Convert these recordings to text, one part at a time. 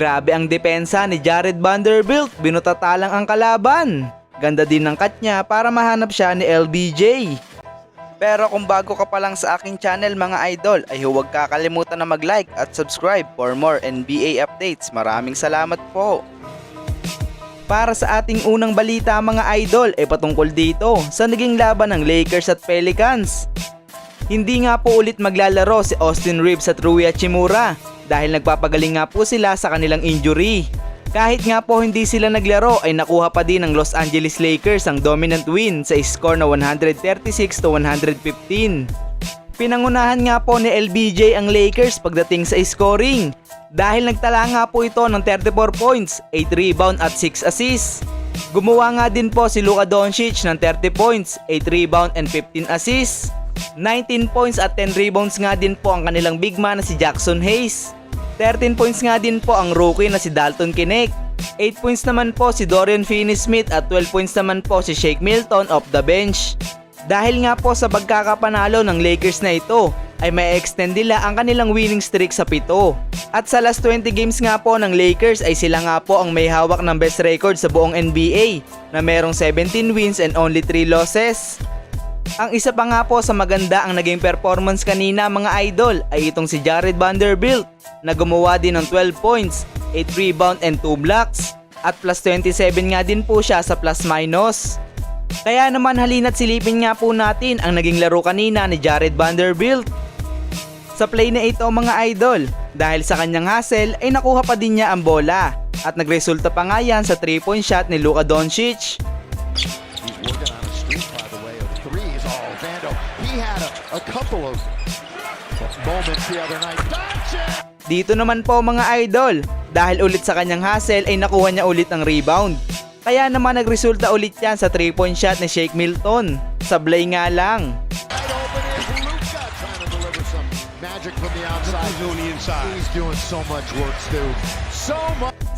Grabe ang depensa ni Jared Vanderbilt, binutatalang ang kalaban. Ganda din ng cut niya para mahanap siya ni LBJ. Pero kung bago ka pa lang sa aking channel mga idol, ay huwag kakalimutan na mag-like at subscribe for more NBA updates. Maraming salamat po. Para sa ating unang balita mga idol ay patungkol dito sa naging laban ng Lakers at Pelicans. Hindi nga po ulit maglalaro si Austin Reeves at Rui Hachimura dahil nagpapagaling nga po sila sa kanilang injury. Kahit nga po hindi sila naglaro ay nakuha pa din ng Los Angeles Lakers ang dominant win sa score na 136 to 115. Pinangunahan nga po ni LBJ ang Lakers pagdating sa scoring dahil nagtala nga po ito ng 34 points, 8 rebound at 6 assists. Gumawa nga din po si Luka Doncic ng 30 points, 8 rebound and 15 assists. 19 points at 10 rebounds nga din po ang kanilang big man na si Jackson Hayes. 13 points nga din po ang rookie na si Dalton Kinect. 8 points naman po si Dorian Finney-Smith at 12 points naman po si Shake Milton off the bench. Dahil nga po sa pagkakapanalo ng Lakers na ito, ay may extend nila ang kanilang winning streak sa pito. At sa last 20 games nga po ng Lakers ay sila nga po ang may hawak ng best record sa buong NBA na merong 17 wins and only 3 losses. Ang isa pa nga po sa maganda ang naging performance kanina mga idol ay itong si Jared Vanderbilt na gumawa din ng 12 points, 8 rebound and 2 blocks at plus 27 nga din po siya sa plus minus. Kaya naman halina't silipin nga po natin ang naging laro kanina ni Jared Vanderbilt. Sa play na ito mga idol, dahil sa kanyang hustle ay nakuha pa din niya ang bola at nagresulta pa nga yan sa 3 point shot ni Luka Doncic. Oh, Vando, he had a, a couple of moments the other night. Dito naman po mga idol, dahil ulit sa kanyang hustle ay nakuha niya ulit ang rebound. Kaya naman nagresulta ulit yan sa 3 point shot ni Shake Milton. Sablay nga lang.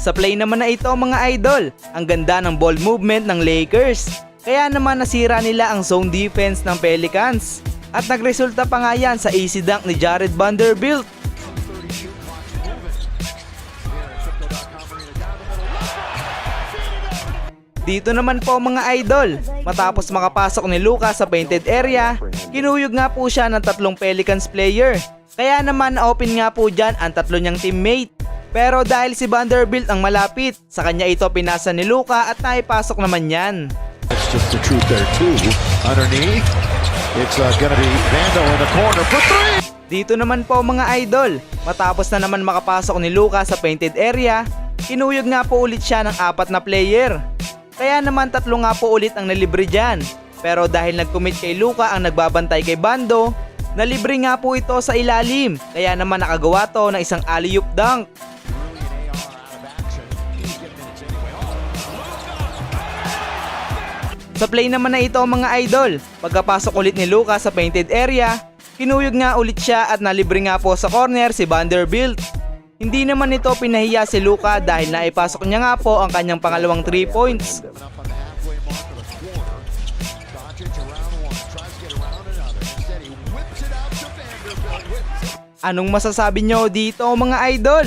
Sa play naman na ito mga idol, ang ganda ng ball movement ng Lakers. Kaya naman nasira nila ang zone defense ng Pelicans. At nagresulta pa nga yan sa easy dunk ni Jared Vanderbilt. 32 clock's moving. Here at Crypto.com Arena down the middle. Dito naman po mga idol, matapos makapasok ni Luka sa painted area, kinuyog nga po siya ng tatlong Pelicans player. Kaya naman open nga po dyan ang tatlo niyang teammate. Pero dahil si Vanderbilt ang malapit, sa kanya ito pinasa ni Luka at naipasok naman yan. Just the truth there, too. Underneath, it's uh, gonna be Vando in the corner for three. Dito naman po mga idol, matapos na naman makapasok ni Luka sa painted area, kinuyog nga po ulit siya ng apat na player. Kaya naman tatlo nga po ulit ang nalibre dyan. Pero dahil nag-commit kay Luka ang nagbabantay kay Bando, nalibre nga po ito sa ilalim. Kaya naman nakagawa to ng isang alley-oop dunk. Sa play naman na ito mga idol, pagkapasok ulit ni Luka sa painted area, kinuyog nga ulit siya at nalibre nga po sa corner si Vanderbilt. Hindi naman ito pinahiya si Luka dahil naipasok niya nga po ang kanyang pangalawang 3 points. Anong masasabi nyo dito mga idol?